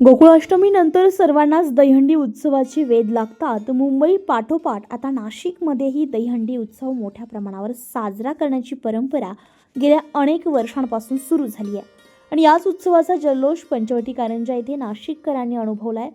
गोकुळाष्टमीनंतर सर्वांनाच दहीहंडी उत्सवाची वेध लागतात. मुंबई पाठोपाठ आता नाशिकमध्येही दहीहंडी उत्सव मोठ्या प्रमाणावर साजरा करण्याची परंपरा गेल्या अनेक वर्षांपासून सुरू झाली आहे. आणि याच उत्सवाचा जल्लोष पंचवटी कारंजा येथे नाशिककरांनी अनुभवला आहे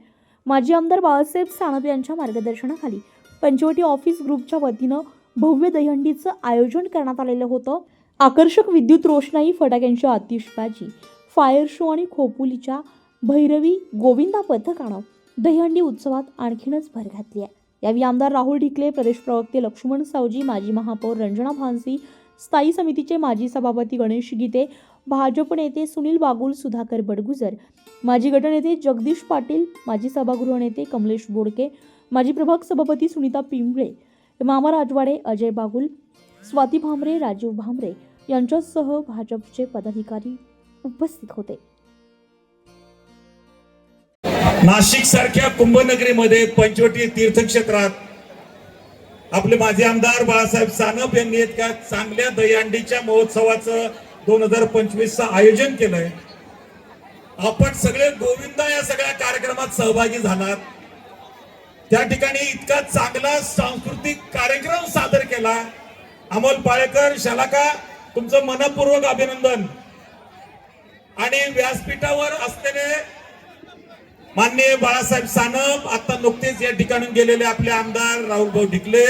माजी आमदार बाळासाहेब सानप यांच्या मार्गदर्शनाखाली पंचवटी ऑफिस ग्रुपच्या वतीनं भव्य दहीहंडीचं आयोजन करण्यात आलेलं होतं. आकर्षक विद्युत रोषणाई फटाक्यांची आतिषबाजी फायर शो आणि खोपुलीच्या भैरवी गोविंदा पथकानं दहीहंडी उत्सवात आणखीनच भर घातली आहे. यावेळी आमदार राहुल ढिकले प्रदेश प्रवक्ते लक्ष्मण सावजी माजी महापौर रंजना भानसी स्थायी समितीचे माजी सभापती गणेश गीते भाजप नेते सुनील बागुल सुधाकर बडगुजर माजी गटनेते जगदीश पाटील माजी सभागृह नेते कमलेश बोडके माजी प्रभाग सभापती सुनीता पिंबळे मामा राजवाडे अजय बागुल स्वाती भामरे राजीव भामरे यांच्यासह भाजपचे पदाधिकारी उपस्थित होते. नाशिक सारख्या कुंभनगरीमध्ये पंचवटी तीर्थक्षेत्रात आपले माजी आमदार बाळासाहेब सानप यांनी इतक्या चांगल्या दहीहंडीच्या महोत्सवाचं दोन हजार पंचवीसचं आयोजन केलंय. आपण सगळे गोविंदा या सगळ्या कार्यक्रमात सहभागी झालात. त्या ठिकाणी इतका चांगला सांस्कृतिक कार्यक्रम सादर केला. अमोल पाळेकर शालाका तुमचं मनपूर्वक अभिनंदन. आणि व्यासपीठावर असलेले माननीय बाळासाहेब सानप आता नुकतेच या ठिकाणून गेलेले आपले आमदार राहुल भाऊ ढिकले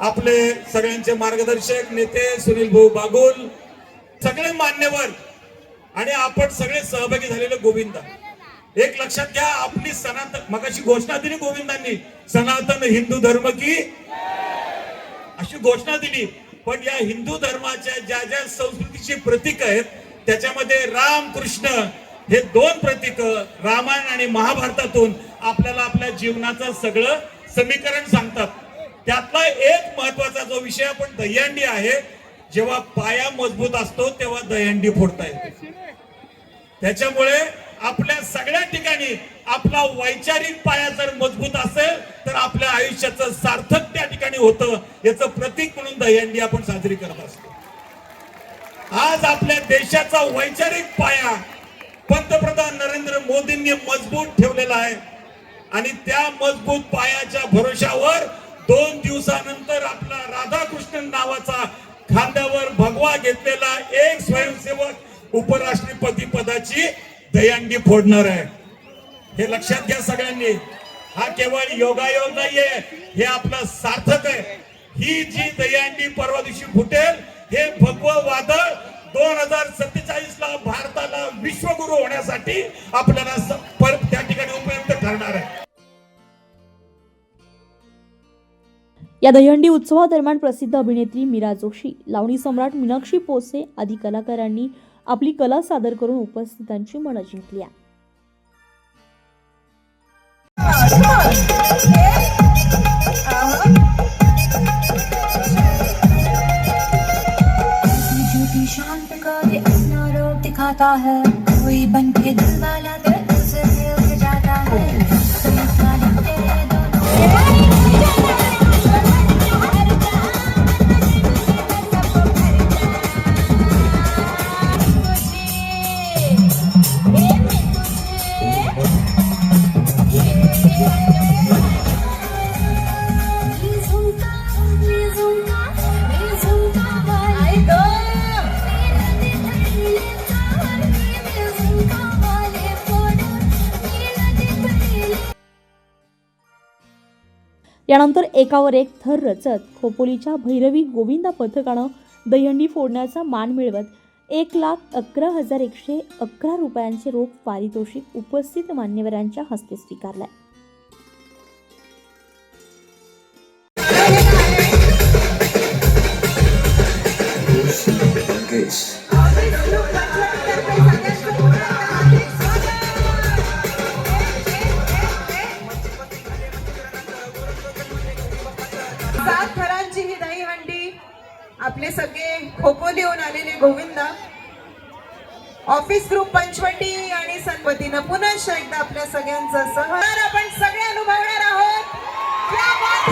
आपले सगळ्यांचे मार्गदर्शक नेते सुनील भाऊ बागुल सगळे मान्यवर आणि आपण सगळे सहभागी झालेले गोविंदा. एक लक्षात घ्या आपली सनातन मगाशी घोषणा दिली गोविंदांनी सनातन हिंदू धर्म की? अशी घोषणा दिली. पण या हिंदू धर्माच्या ज्या ज्या संस्कृतीची प्रतीक आहेत त्याच्यामध्ये राम कृष्ण हे दोन प्रतीक रामायण आणि महाभारतातून आपल्याला आपल्या जीवनाचं सगळं समीकरण सांगतात. त्यातला एक महत्त्वाचा जो विषय आपण दहीहंडी आहे जेव्हा पाया मजबूत असतो तेव्हा दहीहंडी फोडता येते. त्याच्यामुळे आपल्या सगळ्या ठिकाणी आपला वैचारिक पाया जर मजबूत असेल तर आपल्या आयुष्याचं सार्थक त्या ठिकाणी होतं याचं प्रतीक म्हणून दहीहंडी आपण साजरी करत असतो. आज आपल्या देशाचा वैचारिक पाया पंतप्रधान नरेंद्र मोदींनी मजबूत ठेवलेला आहे. आणि त्या मजबूत पायाच्या भरोशावर दोन दिवसानंतर आपला राधाकृष्णन नावाचा खांद्यावर भगवा घेतलेला एक स्वयंसेवक उपराष्ट्रपती पदाची दहीहंडी फोडणार आहे. हे लक्षात घ्या सगळ्यांनी. हा केवळ योगायोग नाहीये हे आपलं सार्थक आहे. ही जी दहीहंडी परवा दिवशी फुटेल हे भगव वादळ दोन हजार सत्तेचाळीस ला भारताला विश्वगुरु होण्यासाठी आपल्याला त्या ठिकाणी उपयुक्त ठरणार आहे. या दहंडी उत्सवादरम्यान प्रसिद्ध अभिनेत्री मीरा जोशी लावणी सम्राट मीनाक्षी पोसे आदी कलाकारांनी आपली कला सादर करून उपस्थितांची मनं जिंकली आहे रूप दिखाता है कोई बन के दिल वाला यानंतर एकावर एक थर रचत खोपोलीच्या भैरवी गोविंदा पथकानं दहीहंडी फोडण्याचा मान मिळवत एक लाख अकरा हजार एकशे अकरा रुपयांचे रोख पारितोषिक उपस्थित मान्यवरांच्या हस्ते स्वीकारलाय. गोविंद. ऑफिस ग्रुप पंचवटी आणि सनवतीनं पुन्हा एकदा आपल्या सगळ्यांचं सहकार आपण सगळे अनुभवणार आहोत.